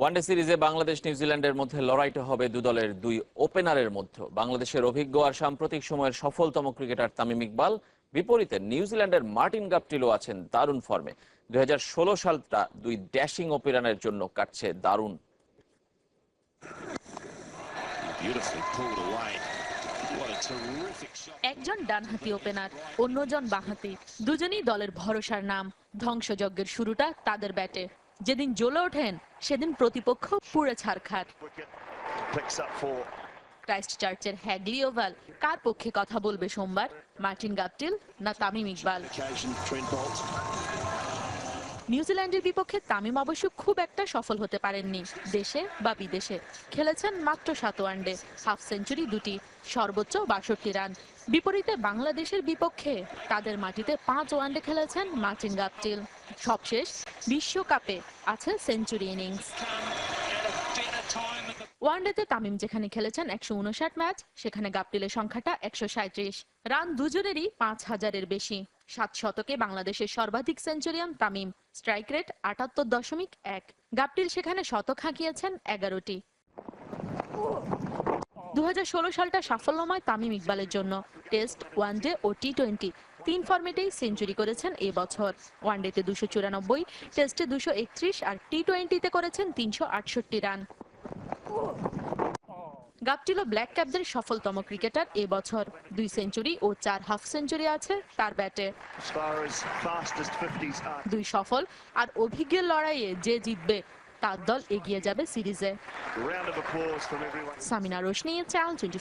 One day সিরিজে বাংলাদেশ নিউজিল্যান্ডের মধ্যে লড়াইটা হবে দু দলের দুই ওপেনারের মধ্যে বাংলাদেশের অভিজ্ঞ আর সাম্প্রতিক সময়ের সফলতম ক্রিকেটার তামিম ইকবাল বিপরীতে নিউজিল্যান্ডের মার্টিন গাপটিলও আছেন দারুণ ফর্মে। দুই সালটা দুই ড্যাশিং ওপেনারের জন্য কাটছে দারুণ. একজন ডানহাতি ওপেনার অন্যজন বাঁহাতি। দুজনই দলের ভরসার নাম। ধ্বংসযজ্ঞের শুরুটা তাদের ব্যাটে। যেদিন জ্বলে ওঠেন সেদিন প্রতিপক্ষ up four. ক্রাইস্ট চার্চের হ্যাগলি ওভাল কার পক্ষে কথা বলবে সোমবার মার্টিন গাপটিল না তামিম ইকবাল. নিউজিল্যান্ডের বিপক্ষে তামিম অবশ্য খুব একটা সফল হতে পারেননি, দেশে বা বিদেশে। খেলেছেন মাত্র সাত ওয়ানডে, হাফ সেঞ্চুরি দুটি, সর্বোচ্চ বাষট্টি রান। বিপরীতে বাংলাদেশের বিপক্ষে তাদের মাটিতে পাঁচ ওয়ানডে খেলেছেন মার্টিন গাপটিল। সবশেষ বিশ্বকাপে আছে সেঞ্চুরি ইনিংস। ওয়ানডেতে তামিম যেখানে খেলেছেন একশো উনষাট ম্যাচ, সেখানে গাপটিলের সংখ্যাটা একশো রান দুজনেরই পাঁচ হাজারের বেশি। সাত শতকে বাংলাদেশের সর্বাধিক সেঞ্চুরিয়ান তামিম, স্ট্রাইক রেট আটাত্তর দশমিক এক। গাপটিল সেখানে শতক হাঁকিয়েছেন এগারোটি। দু সালটা সাফল্যময় তামিম ইকবালের জন্য টেস্ট ওয়ানডে ও টি টোয়েন্টি তিন ফর্মেটেই সেঞ্চুরি করেছেন এ বছর। ওয়ান ওয়ানডেতে দুশো চুরানব্বই, টেস্টে দুশো একত্রিশ আর টি টোয়েন্টিতে করেছেন তিনশো আটষট্টি রান। গাপটিলো ব্ল্যাক ক্যাপদের সফলতম ক্রিকেটার এ বছর দুই সেঞ্চুরি ও চার হাফ সেঞ্চুরি আছে তার ব্যাটে As far as fastest 50s are. দুই সফল আর অভিজ্ঞের লড়াইয়ে যে জিতবে তার দল এগিয়ে যাবে সিরিজে. Samina Roshni channel twenty